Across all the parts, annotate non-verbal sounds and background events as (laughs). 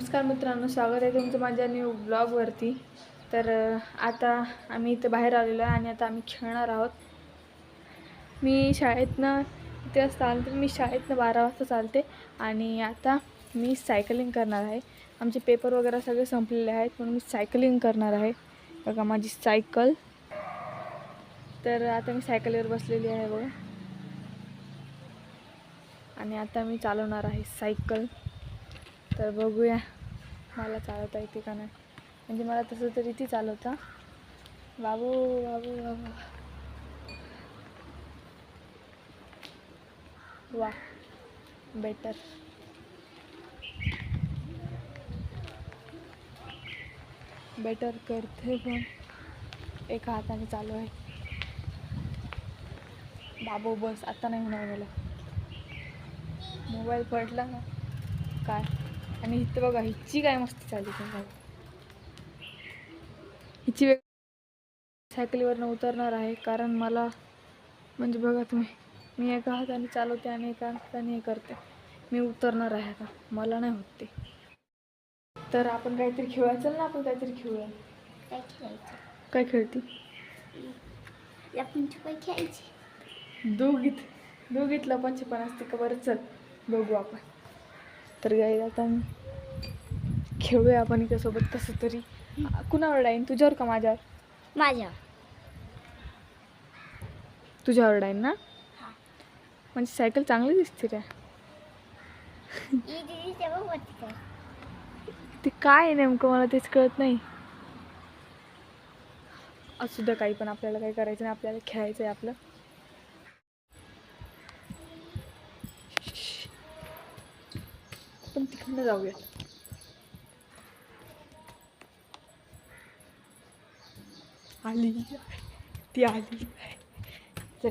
नमस्कार मित्रांनो स्वागत आहे तुमचं माझ्या न्यू ब्लॉगवरती तर आता आम्ही इथं बाहेर आलेलो आहे आणि आता आम्ही खेळणार आहोत. मी शाळेतनं इथे वाजता मी शाळेतनं बारा वाजता चालते आणि आता मी सायकलिंग करणार आहे. आमचे पेपर वगैरे सगळे संपलेले आहेत म्हणून मी सायकलिंग करणार आहे. बघा माझी सायकल तर आता मी सायकलीवर बसलेली आहे बघा. आणि आता मी चालवणार आहे सायकल तर बघूया मला चालवता येते का नाही. म्हणजे मला तसं तरी ती चालवता. बाबू बाबू बाबू. वा बेटर बेटर करते पण. एका हाताने चालू आहे. बाबू बस. आता नाही होणार मला मोबाईल पडला ना. काय? आणि इथं बघा हिची काय मस्ती चालली हिची वेग सायकलीवरनं उतरणार आहे कारण मला म्हणजे बघा तुम्ही मी एका हाताने चालवते आणि एका हाताने हे करते. मी उतरणार आहे आता मला नाही होत ते. तर आपण काहीतरी खेळूया. चल ना आपण काहीतरी खेळूया. काय खेळायचं? काय खेळती? लपून छुपाई खेळायची. दोघीत दोघीत लपांची पण असते का? बरं चल. बघू आपण. तर गाई आता खेळूया आपण सोबत कसं तरी. कुणावर डाईन तुझ्यावर का माझ्यावर? माझ्या. तुझ्यावर डाईन ना? हा. म्हणजे सायकल चांगली दिसते रे ई दिदी तेव्हा होती का ते काय आहे नेमकं मला तेच कळत नाही. असू द्या काही पण आपल्याला काही करायचं नाही आपल्याला खेळायचं आहे आपलं. तिकडनं जाऊया आली ती आली चल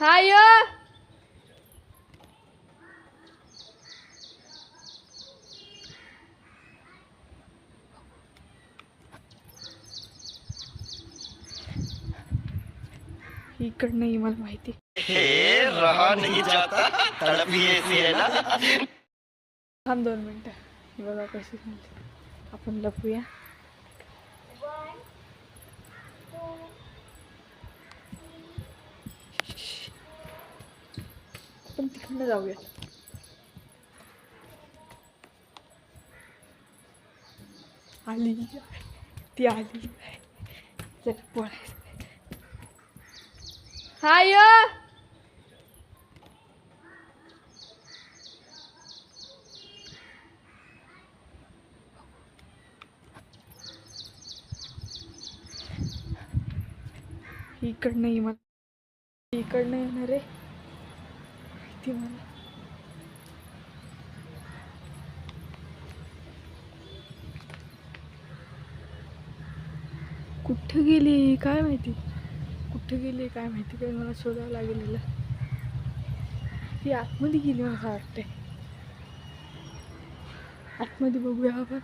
हाय इकडनं ये मला माहिती हे रहा नहीं जाता तड़प ही ऐसी है ना थांब दोन मिनटं. हे बघा कशी झाली. आपण लपूया. आपण तिकडनं जाऊया. आली. ती आली. चल बोलायचं हाय इकडनं ये मला इकडनं येणार रे. ती मला. कुठं गेली? काय माहिती? कुठं गेली? काय माहिती? काय मला शोधावं लागेल ती आतमध्ये गेली मला वाटते आतमध्ये बघूया आपण.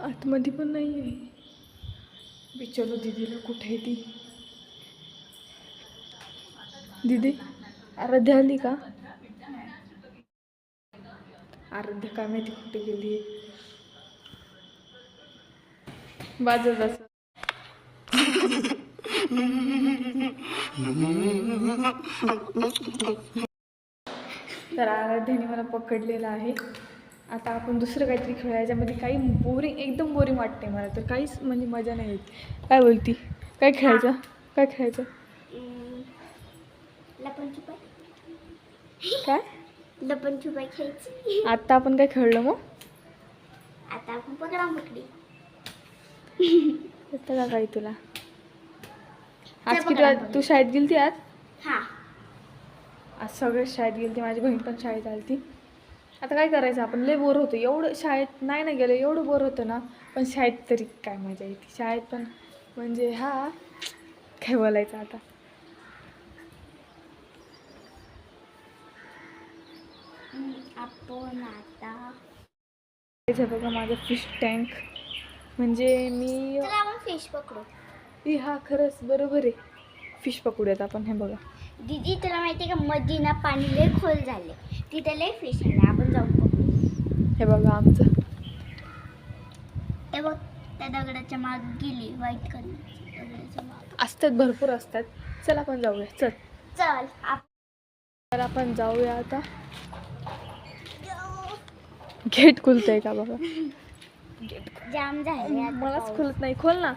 आतमध्ये पण नाही आहे विचारलो दीदीला कुठे आहे ती? दीदी आराध्या आली का? आराध्या काय माहिती कुठे गेली वाजत असं. तर आराध्याने मला पकडलेलं आहे. आता आपण दुसरं काहीतरी खेळूया याच्यामध्ये काही बोरिंग एकदम बोरिंग वाटते मला. तर काहीच म्हणजे मजा नाही येत. काय बोलती? काय खेळायचं? काय खेळायचं? काय? लपून छुपाई खेळायची. आत्ता आपण काय खेळलो मग? आता आपण पकडा पकडी येतं का काही तुला? आज किती तू शाळेत गेलती आज? हा. आज सगळे शाळेत गेलती माझी बहीण पण शाळेत आलती. आता काय करायचं आपण लय बोर होतो. एवढं शाळेत नाही ना गेलं एवढं बोर होतं ना. पण शाळेत तरी काय मजा येते शाळेत पण म्हणजे हा काय बोलायचं आता? आपण आता बघा माझं फिश टँक म्हणजे मी फिश पकडू. हा खरंच बरोबर आहे. फिश पकडूयात आपण हे बघा. दीदी तुला माहिती आहे का मध्ये ना पाणी लय खोल झाले तिथे लय फिश आले आपण जाऊन बघू. हे बघा आमचं. ते बघ त्या दगडाच्या माग गेली व्हाईट कलर दगडाच्या माग. असतात भरपूर असतात. चल आपण जाऊया. चल. चल आपण तर आपण जाऊया आता. गेट खुलतंय का बघा? जाम झाले आता मलाच पाऊस. खुलत नाही. खोल ना.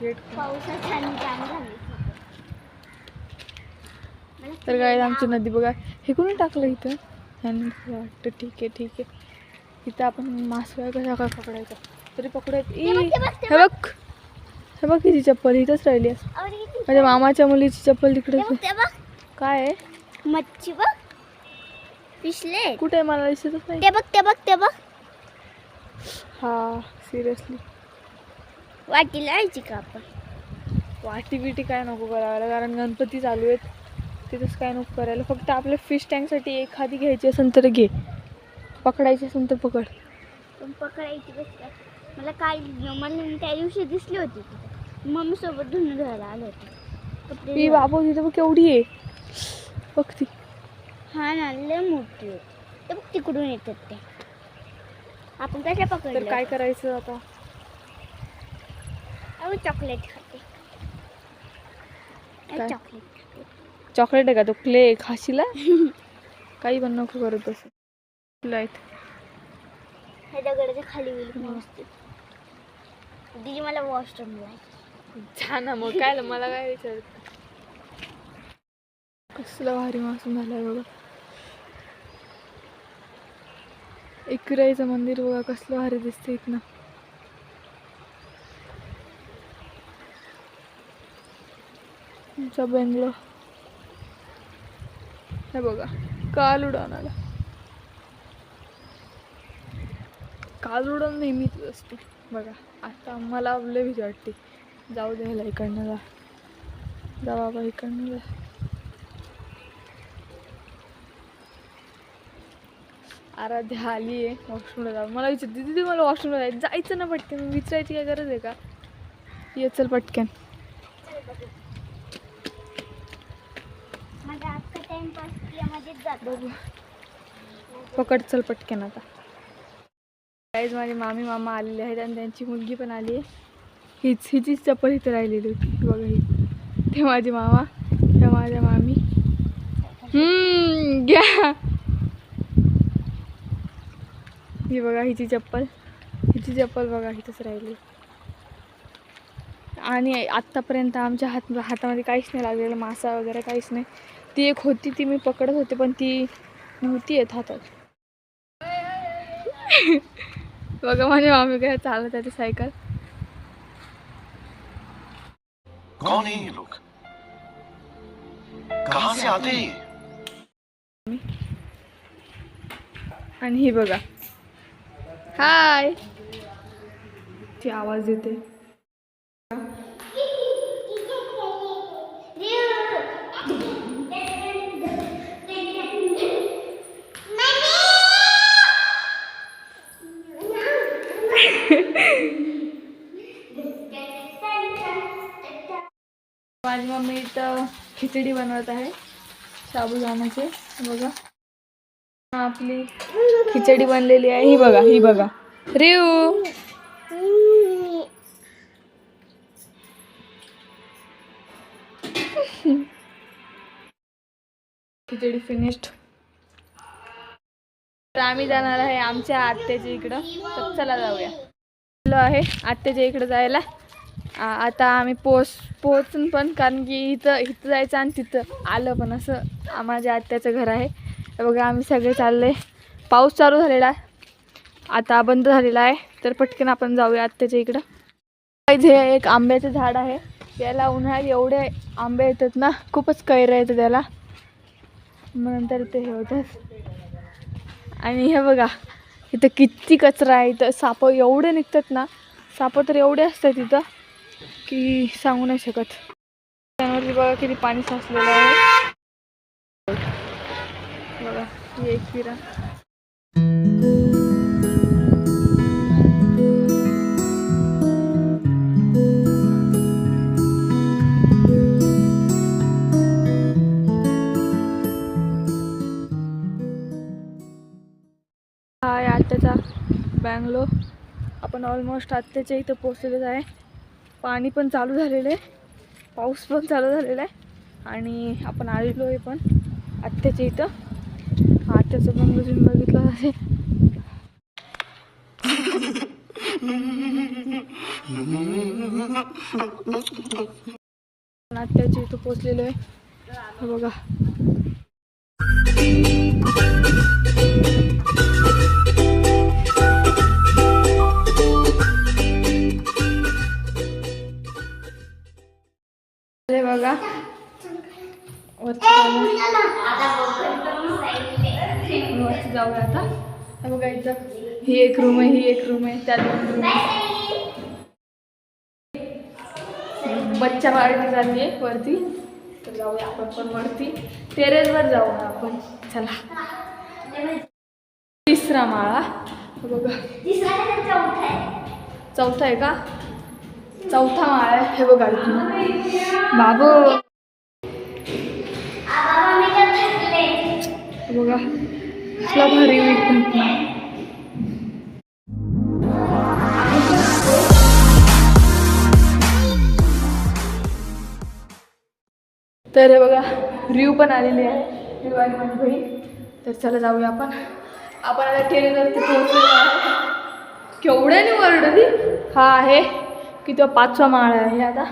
गेट पावसात आणि जाम झाले तर काय आमची नदी बघा हे कोणी टाकलं इथं? वाटतं ठीक आहे ठीक आहे. इथं आपण मासळ्या कशा काय पकडायचा? तरी पकडायचं. हे बघ हे बघ चप्पल इथंच राहिली किती- माझ्या मामाच्या मुलीची चप्पल तिकडे काय आहे? मच्छी बघ. पिशले. कुठे मला दिसतच नाही. ते बघ ते बघ ते बघ. हा सिरियसली वाटीला यायची का आपण? वाटी बिटी काय नको करायला कारण गणपती चालू आहेत. तिथंच काय नको करायला. फक्त आपल्या फिश टँकसाठी एखादी घ्यायची असेल तर घे. पकडायची असेल तर पकड. पण पकडायची कशी काय मला काय मला त्या दिवशी दिसली होती तिथे. मम्मी सोबत धुणं धुवायला आले होते. ही. बाबू तिथं बघ केवढी आहे. बघ ती. हा ना लय मोठी होती ते बघ तिकडून येतात ते. आपण कशा तर पकडले काय करायचं आता? चॉकलेट खाते? चॉकलेट चॉकलेट आहे का? तो क्ले खाशीला (laughs) काही पण नको करत बस लाइट दगडाच्या खाली दिदी मला वॉशरूमला छान मग काय मला काय विचार कसलं भारी मासूम झालाय बघा. एकराईचं मंदिर बघा कसलं भारी दिसतं इथनं. तुमचा बेंगलो हे बघा. काल उडान आला. काल उडण नेहमीच असते. बघा आता मला आपले भीती वाटते. जाऊ दे ह्याला इकडनं जा. जा बाबा इकडनं जा. आराध्या आली आहे वॉशरूमला जा मला विचार दिदी मला वॉशरूमला जायचं जायचं ना पटकन? विचारायची काय गरज आहे का? ये चल पटकन माझा अख्खा टाइमपास यामध्येच जातो बघू पकड चल पटकन आता. काहीच माझे मामी मामा आलेले आहेत आणि त्यांची मुलगी पण आली आहे. हीच हिचीच चप्पल इथे राहिलेली होती. बघा ही. ते माझे मामा त्या माझ्या मामी. घ्या. ही बघा हिची चप्पल. हिची चप्पल बघा हिथंच राहिली. आणि आत्तापर्यंत आमच्या हात हातामध्ये काहीच नाही लागलेलं मासा वगैरे काहीच नाही. ती एक होती ती मी पकडत होते पण ती नव्हती येत हातात. बघा माझ्या मामी काय चालत आहे सायकल. कौन है ये लोग? कहाँ से आते हैं ये? आणि ही बघा. हाय ती आवाज देते माझी मम्मी इथं खिचडी बनवत आहे साबुदाण्याचे बघा. आपली खिचडी बनलेली आहे. ही बघा ही बघा. रिऊ खिचडी फिनिश्ड तर आम्ही जाणार आहे आमच्या आत्याच्या इकडं. तर चला जाऊया. आहे आत्याच्या इकडं जायला. आता आम्ही पोच पोचून पण कारण की इथं इथं जायचं आणि तिथं आलं पण असं माझ्या आत्याचं घर आहे. हे बघा आम्ही सगळे चालले. पाऊस चालू झालेला आहे. आता बंद झालेला आहे. तर पटकन आपण जाऊया आत्याच्या इकडं. इथे एक आंब्याचं झाड आहे. याला उन्हाळ्यात एवढे आंबे येतात ना खूपच कैर येतं त्याला. मग नंतर ते हे होतात आणि हे बघा इथं किती कचरा आहे. इथं सापं एवढे निघतात ना सापं तर एवढे असतात इथं. की सांगू नाही शकत. त्यावरती बघा किती पाणी साचलेलं आहे. बघा ही एक विरा. हाय आत्ताचा बँगलो. आपण ऑलमोस्ट आत्ताच्या इथं पोचलेलंच आहे. पाणी पण चालू झालेलं आहे. पाऊस पण चालू झालेला आहे. आणि आपण आलेलो आहे पण आत्याच्या इथं. आत्याचं पण तुम्ही बघितलं आहे. आत्याच्या इथं पोचलेलो आहे. हे बघा. जाऊया आता. हे बघा इथं. ही एक रूम आहे ही एक रूम आहे. त्या दोन रूम बच्चा पार्टी झाली आहे वरती. तर जाऊया आपण पण वरती. टेरेसवर जाऊया आपण. चला. तिसरा माळा. हे बघा. चौथा आहे का? चौथा माळा आहे. हे बघा इथून. बाबू. हे बघा. कसला भारी विकून तर बघा रिव पण आलेली आहे रिव आणि माझी बहीण तर चला जाऊया आपण. आपण आता टेरेसवरती पोहोचलेलो आहे. केवढ्याने वरडली हा आहे. की तो पाचवा माळ आहे आता.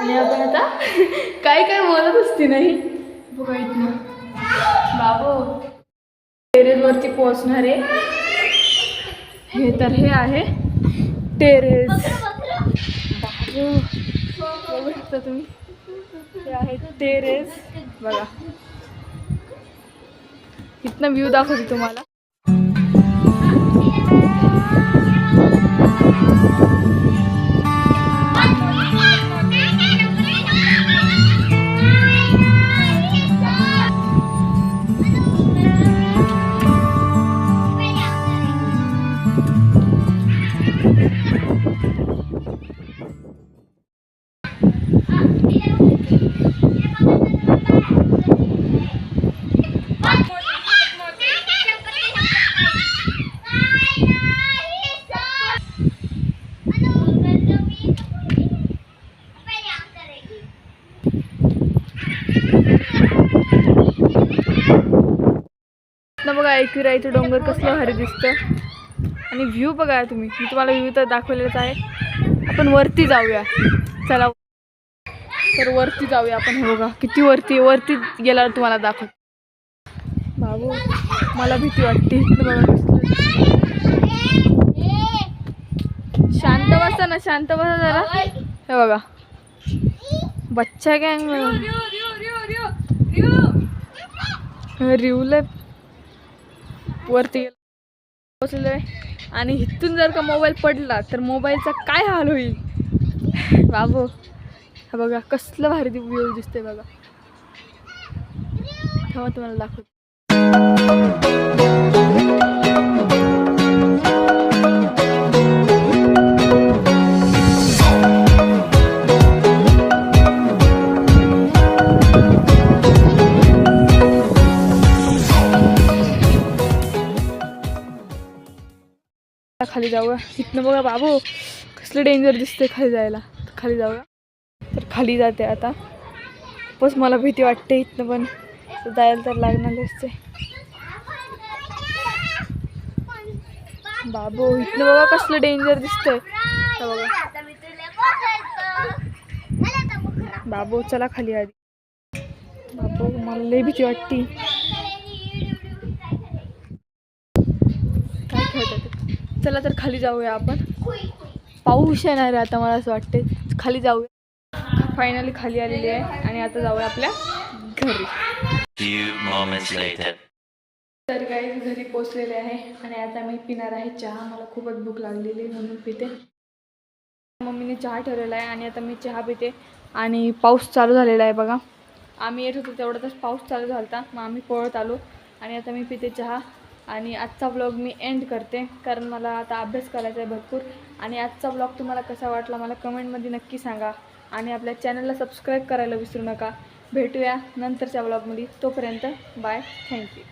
आणि आपण आता (laughs) काय काय बोलत असते नाही. बघा इथनं. बाबू. वरती पोहोचणार. आहे हे तर हे आहे. टेरेस. बघू शकता तुम्ही? हे आहे टेरेस. बघा. इथनं व्ह्यू दाखवते तुम्हाला. ना डोंगर कसलं भारी दिसतं. आणि व्ह्यू बघा तुम्ही. मी तुम्हाला व्ह्यू तर दाखवलेलाच आहे. आपण वरती जाऊया. चला. तर वरती जाऊया आपण हे बघा. किती वरती वरती गेल्यावर तुम्हाला दाखव बाबू मला भीती वाटते. शांत बसा ना शांत बसा जरा. हे बघा. बच्चा गँग रिवलं वरती पोचलोय पोचलेलो आहे आणि इथून जर का मोबाईल पडला तर मोबाईलचा काय हाल होईल? बाबो हा बघा कसलं भारी व्ह्यू दिसतंय बघा. तेव्हा तुम्हाला दाखवतो. जाऊया. इथनं बघा बाबू कसलं डेंजर दिसते खाली जायला. खाली जाऊया. तर खाली जाते आता. बस मला भीती वाटते इथनं पण. जायला तर लागणारच दिसते बाबू इथनं बघा कसलं डेंजर दिसतंय. बघा. बाबू चला खाली आधी. बाबू मला लई भीती वाटते काय खेळतात ते? चला तर खाली जाऊया आपण. पाऊस येणार आहे आता मला असं वाटते खाली जाऊया. फायनली खाली आलेली आहे आणि आता जाऊया आपल्या घरी. तर काही घरी पोचलेले आहे आणि आता मी पिणार आहे चहा. मला खूपच भूक लागलेली आहे म्हणून पिते. मम्मीने चहा ठेवलेला आहे आणि आता मी चहा पिते. आणि पाऊस चालू झालेला आहे बघा. आम्ही येत होतो तेवढ्यातच पाऊस चालू झाला होता मग आम्ही पळत आलो आणि आता मी पिते चहा. आणि आजचा ब्लॉग मी एंड करते कारण मला आता अभ्यास करायचा आहे भरपूर. आणि आजचा ब्लॉग तुम्हाला कसा वाटला मला कमेंटमध्ये नक्की सांगा. आणि आपल्या चॅनलला सबस्क्राईब करायला विसरू नका. भेटूया नंतरच्या ब्लॉगमध्ये तोपर्यंत बाय थँक्यू